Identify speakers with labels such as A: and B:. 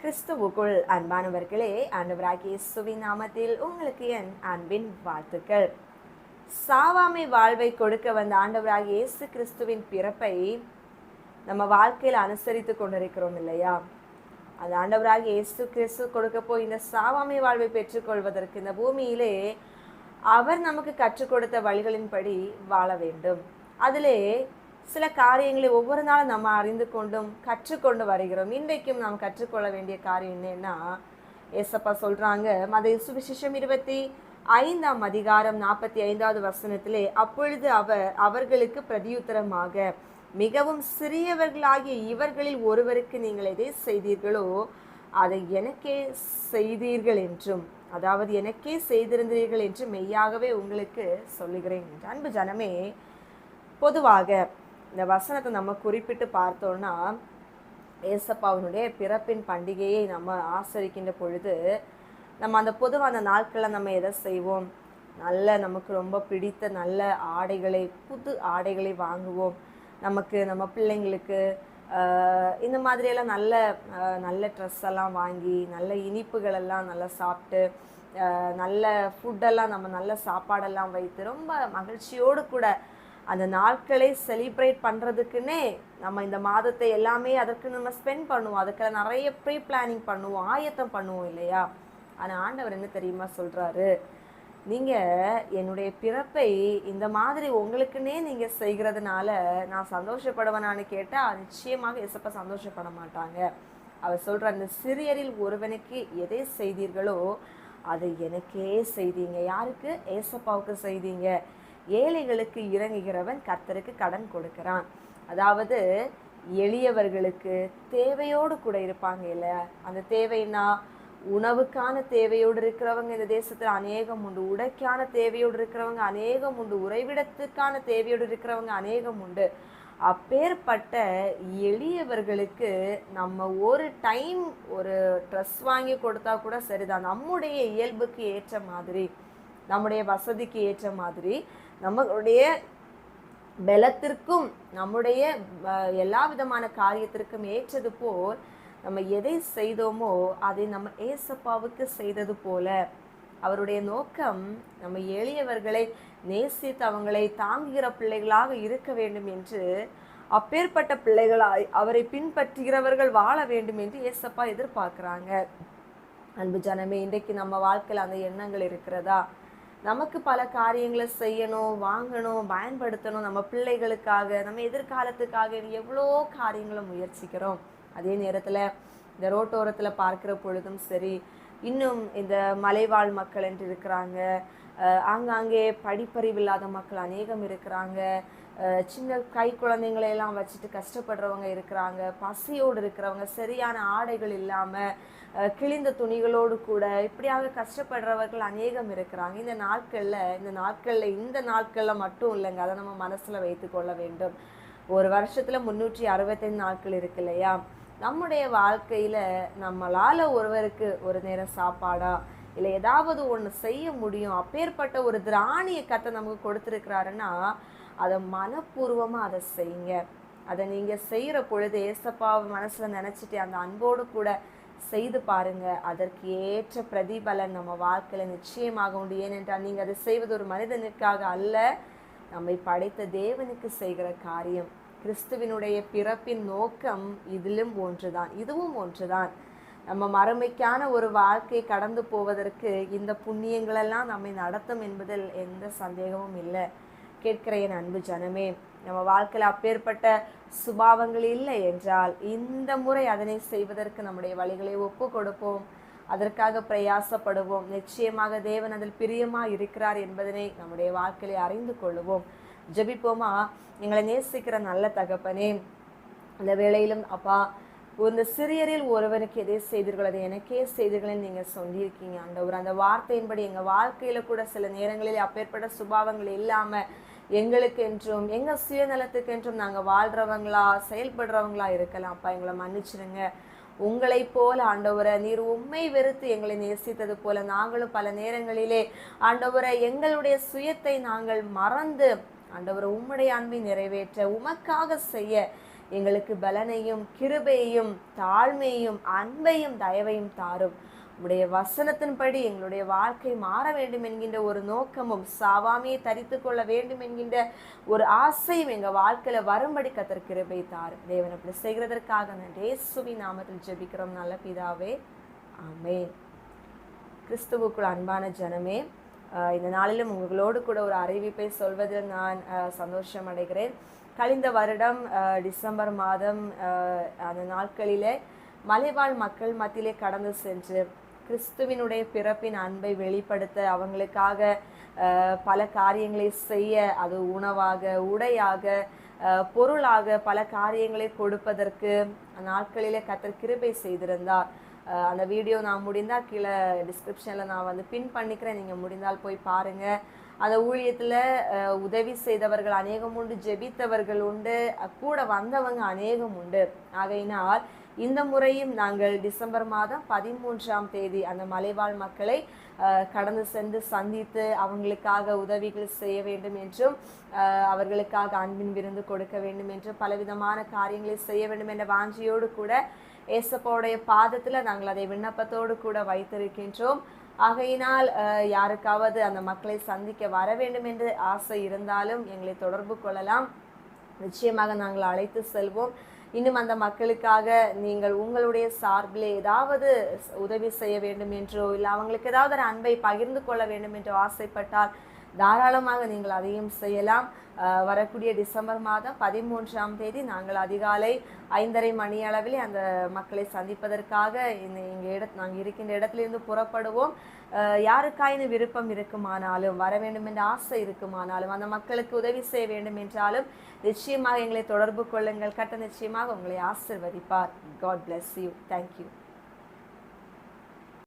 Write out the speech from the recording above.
A: கிறிஸ்துவுக்குள் அன்பானவர்களே ஆண்டவராகிய இயேசுவின் நாமத்தில் உங்களுக்கு என் அன்பின் வாழ்த்துக்கள். சாவாமை வாழ்வை கொடுக்க வந்த ஆண்டவராகிய இயேசு கிறிஸ்துவின் பிறப்பை நம்ம வாழ்க்கையில் அனுசரித்து கொண்டிருக்கிறோம் இல்லையா? அந்த ஆண்டவராகிய இயேசு கிறிஸ்து கொடுக்க போய் இந்த சாவாமை வாழ்வை பெற்றுக்கொள்வதற்கு இந்த பூமியிலே அவர் நமக்கு கற்றுக் கொடுத்த வழிகளின்படி வாழ வேண்டும். அதிலே சில காரியங்களை ஒவ்வொரு நாளும் நம்ம அறிந்து கொண்டும் கற்றுக்கொண்டு வருகிறோம். இன்றைக்கும் நாம் கற்றுக்கொள்ள வேண்டிய காரியம் என்னன்னா ஏசப்பா சொல்றாங்க மத சுவிசேஷம் இருபத்தி ஐந்தாம் அதிகாரம் நாற்பத்தி ஐந்தாவது வசனத்திலே அப்பொழுது அவர் அவர்களுக்கு பிரதியுத்தரமாக மிகவும் சிறியவர்களாகிய இவர்களில் ஒருவருக்கு நீங்கள் எதை செய்தீர்களோ அதை எனக்கே செய்தீர்கள் என்றும் அதாவது எனக்கே செய்திருந்தீர்கள் என்று மெய்யாகவே உங்களுக்கு சொல்லுகிறேன். அன்பு ஜனமே பொதுவாக இந்த வசனத்தை நம்ம குறிப்பிட்டு பார்த்தோம்னா ஏசப்பாவினுடைய பிறப்பின் பண்டிகையை நம்ம ஆசரிக்கின்ற பொழுது நம்ம அந்த பொதுவாக அந்த நாட்களில் நம்ம எதை செய்வோம்? நல்ல நமக்கு ரொம்ப பிடித்த நல்ல ஆடைகளை புது ஆடைகளை வாங்குவோம். நமக்கு நம்ம பிள்ளைங்களுக்கு இந்த மாதிரியெல்லாம் நல்ல நல்ல ட்ரெஸ் எல்லாம் வாங்கி நல்ல இனிப்புகளெல்லாம் நல்லா சாப்பிட்டு நல்ல ஃபுட்டெல்லாம் நம்ம நல்ல சாப்பாடெல்லாம் வைத்து ரொம்ப மகிழ்ச்சியோடு கூட அந்த நாட்களை செலிப்ரேட் பண்ணுறதுக்குன்னே நம்ம இந்த மாதத்தை எல்லாமே அதற்கு நம்ம ஸ்பெண்ட் பண்ணுவோம். அதுக்கு நிறைய ப்ரீ பிளானிங் பண்ணுவோம் ஆயத்தம் பண்ணுவோம் இல்லையா? ஆனால் ஆண்டவர் என்ன தெரியுமா சொல்கிறாரு நீங்கள் என்னுடைய பிறப்பை இந்த மாதிரி உங்களுக்குன்னே நீங்கள் செய்கிறதுனால நான் சந்தோஷப்படுவேனான்னு கேட்டால் நிச்சயமாக எசப்ப சந்தோஷப்பட மாட்டாங்க. அவர் சொல்கிற அந்த சிறியரில் ஒருவனுக்கு எதை செய்தீர்களோ அதை எனக்கே செய்தீங்க. யாருக்கு? ஏசப்பாவுக்கு செய்தீங்க. ஏழைகளுக்கு இறங்குகிறவன் கர்த்தருக்கு கடன் கொடுக்கிறான். அதாவது எளியவர்களுக்கு தேவையோடு கூட இருப்பாங்க இல்லை அந்த தேவைன்னா உணவுக்கான தேவையோடு இருக்கிறவங்க இந்த தேசத்தில் அநேகம் உண்டு. உடைக்கான தேவையோடு இருக்கிறவங்க அநேகம் உண்டு. உறைவிடத்துக்கான தேவையோடு இருக்கிறவங்க அநேகம் உண்டு. அப்பேற்பட்ட எளியவர்களுக்கு நம்ம ஒரு டைம் ஒரு ட்ரெஸ் வாங்கி கொடுத்தா கூட சரிதான். நம்முடைய இயல்புக்கு ஏற்ற மாதிரி நம்முடைய வசதிக்கு ஏற்ற மாதிரி நம்மளுடைய பலத்திற்கும் நம்முடைய எல்லா விதமான காரியத்திற்கும் ஏற்றது போல் நம்ம எதை செய்தோமோ அதை நம்ம ஏசப்பாவுக்கு செய்தது போல அவருடைய நோக்கம் நம்ம எளியவர்களை நேசித்து அவங்களை தாங்குகிற பிள்ளைகளாக இருக்க வேண்டும் என்று அப்பேற்பட்ட பிள்ளைகளாய் அவரை பின்பற்றுகிறவர்கள் வாழ வேண்டும் என்று ஏசப்பா எதிர்பார்க்குறாங்க. அன்பு ஜனமே இன்றைக்கு நம்ம வாழ்க்கையில் அந்த எண்ணங்கள் இருக்கிறதா? நமக்கு பல காரியங்களை செய்யணும் வாங்கணும் பயன்படுத்தணும் நம்ம பிள்ளைகளுக்காக நம்ம எதிர்காலத்துக்காக எவ்வளோ காரியங்களை முயற்சிக்கிறோம். அதே நேரத்தில் இந்த ரோட்டோரத்தில் பார்க்கிற பொழுதும் சரி இன்னும் இந்த மலைவாழ் மக்கள் என்று இருக்கிறாங்க. அஹ் ஆங்காங்கே படிப்பறிவு இல்லாத மக்கள் அநேகம் இருக்கிறாங்க. சின்ன கை குழந்தைங்களையெல்லாம் வச்சுட்டு கஷ்டப்படுறவங்க இருக்கிறாங்க பசியோடு இருக்கிறவங்க சரியான ஆடைகள் இல்லாமல் கிழிந்த துணிகளோடு கூட இப்படியாக கஷ்டப்படுறவர்கள் அநேகம் இருக்கிறாங்க. இந்த நாட்களில் இந்த நாட்களில் இந்த நாட்களில் மட்டும் இல்லைங்க. அதை நம்ம மனசில் வைத்து கொள்ள வேண்டும். ஒரு வருஷத்தில் முந்நூற்றி அறுபத்தைந்து நாட்கள் இருக்கு இல்லையா? நம்முடைய வாழ்க்கையில் நம்மளால் ஒருவருக்கு ஒரு நேரம் சாப்பாடா இல்லை ஏதாவது ஒன்று செய்ய முடியும். அப்பேற்பட்ட ஒரு திராணிய கத்தை நமக்கு கொடுத்துருக்கிறாருன்னா அதை மனப்பூர்வமாக அதை செய்யுங்க அதை நீங்கள் செய்கிற பொழுது ஏசப்பாவை மனசில் நினச்சிட்டு அந்த அன்போடு கூட செய்து பாருங்க. அதற்கு ஏற்ற பிரதிபலன் நம்ம வாழ்க்கையில் நிச்சயமாக உண்டு. ஏனென்றால் நீங்கள் அதை செய்வது ஒரு மனிதனுக்காக அல்ல நம்மை படைத்த தேவனுக்கு செய்கிற காரியம். கிறிஸ்துவினுடைய பிறப்பின் நோக்கம் இதிலும் ஒன்றுதான் இதுவும் ஒன்றுதான். நம்ம மறுமைக்கான ஒரு வாழ்க்கை கடந்து போவதற்கு இந்த புண்ணியங்களெல்லாம் நம்மை நடத்தும் என்பதில் எந்த சந்தேகமும் இல்லை. கேட்கிற என் அன்பு ஜனமே நம்ம வாழ்க்கையில் அப்பேற்பட்ட சுபாவங்கள் இல்லை என்றால் இந்த முறை அதனை செய்வதற்கு நம்முடைய வழிகளை ஒப்பு கொடுப்போம். அதற்காக பிரயாசப்படுவோம். நிச்சயமாக தேவன் அதில் பிரியமாக இருக்கிறார் என்பதனை நம்முடைய வாழ்க்கையை அறிந்து கொள்வோம் ஜெபிப்போமா? எங்களை நேசிக்கிற நல்ல தகப்பனே அந்த வேளையிலும் அப்பா இந்த சிறியரில் ஒருவனுக்கு எதை செய்தீர்கள்? அதை எனக்கே செய்தீர்கள் நீங்கள் சொல்லியிருக்கீங்க ஆண்டவர். அந்த வார்த்தையின்படி எங்கள் வாழ்க்கையில் கூட சில நேரங்களில் அப்பேற்பட்ட சுபாவங்கள் இல்லாமல் எங்களுக்கென்றும் எங்கள் சுயநலத்துக்கென்றும் நாங்கள் வாழ்கிறவங்களா செயல்படுறவங்களா இருக்கலாம். அப்பா எங்களை மன்னிச்சிடுங்க. உங்களைப் போல ஆண்டவரை நீர் உண்மை வெறுத்து எங்களை நேசித்தது போல நாங்களும் பல நேரங்களிலே ஆண்டவரை எங்களுடைய சுயத்தை நாங்கள் மறந்து ஆண்டவரை உம்முடைய அன்பை நிறைவேற்ற உமக்காக செய்ய எங்களுக்கு பலனையும் கிருபையையும் தாழ்மையையும் அன்பையும் தயவையும் தாரும். உடைய வசனத்தின்படி எங்களுடைய வாழ்க்கை மாற வேண்டும் என்கின்ற ஒரு நோக்கமும் சாவாமையை தரித்து கொள்ள வேண்டும் என்கின்ற ஒரு ஆசையும் எங்கள் வாழ்க்கையில் வரும்படி கத்தர் கிருபை தாரும். தேவன் அப்படி செய்கிறதற்காக நான் சுவி நாமத்தில் ஜெபிக்கிறோம். நல்ல பிதாவே ஆமே கிறிஸ்துவுக்குள் அன்பான ஜனமே இந்த நாளிலும் உங்களோடு கூட ஒரு அறிவிப்பை சொல்வதில் நான் சந்தோஷம் அடைகிறேன் கழிந்த வருடம் டிசம்பர் மாதம் அந்த நாட்களிலே மலைவாழ் மக்கள் மத்தியிலே கடந்து சென்று கிறிஸ்துவினுடைய பிறப்பின் அன்பை வெளிப்படுத்த அவங்களுக்காக பல காரியங்களை செய்ய அது உணவாக உடையாக பொருளாக பல காரியங்களை கொடுப்பதற்கு நாட்களிலே கத்தர் கிருபை செய்திருந்தார். அந்த வீடியோ நான் முடிந்தால் கீழே டிஸ்கிரிப்ஷனில் நான் வந்து பின் பண்ணிக்கிறேன். நீங்கள் முடிந்தால் போய் பாருங்கள் அந்த ஊழியத்தில் உதவி செய்தவர்கள் அநேகம் உண்டு ஜெபித்தவர்கள் உண்டு கூட வந்தவங்க அநேகம் உண்டு. ஆகையினால் இந்த முறையும் நாங்கள் டிசம்பர் மாதம் பதிமூன்றாம் தேதி அந்த மலைவாழ் மக்களை கடந்து சென்று சந்தித்து அவங்களுக்காக உதவிகள் செய்ய வேண்டும் என்றும் அவர்களுக்காக அன்பின் விருந்து கொடுக்க வேண்டும் என்றும் பலவிதமான காரியங்களை செய்ய வேண்டும் என்ற வாஞ்சியோடு கூட ஏசப்போடைய பாதத்தில் நாங்கள் அதை விண்ணப்பத்தோடு கூட வைத்திருக்கின்றோம். ஆகையினால் யாருக்காவது அந்த மக்களை சந்திக்க வர வேண்டும் என்று ஆசை இருந்தாலும் எங்களை தொடர்பு கொள்ளலாம். நிச்சயமாக நாங்கள் அழைத்து செல்வோம். இன்னும் அந்த மக்களுக்காக நீங்கள் உங்களுடைய சார்பில் ஏதாவது உதவி செய்ய வேண்டும் என்றோ இல்லை அவங்களுக்கு ஏதாவது ஒரு அன்பை பகிர்ந்து கொள்ள வேண்டும் என்றோ ஆசைப்பட்டால் தாராளமாக நீங்கள் அதையும் செய்யலாம். வரக்கூடிய டிசம்பர் மாதம் பதிமூன்றாம் தேதி நாங்கள் அதிகாலை ஐந்தரை மணி அளவில் அந்த மக்களை சந்திப்பதற்காக இந்த எங்கள் இட நாங்கள் இருக்கின்ற இடத்திலிருந்து புறப்படுவோம். யாருக்காயின விருப்பம் இருக்குமானாலும் வர வேண்டும் என்ற ஆசை இருக்குமானாலும் அந்த மக்களுக்கு உதவி செய்ய வேண்டும் என்றாலும் நிச்சயமாக எங்களை தொடர்பு கொள்ளுங்கள். கட்ட நிச்சயமாக உங்களை ஆசிர்வதிப்பார். God bless you thank you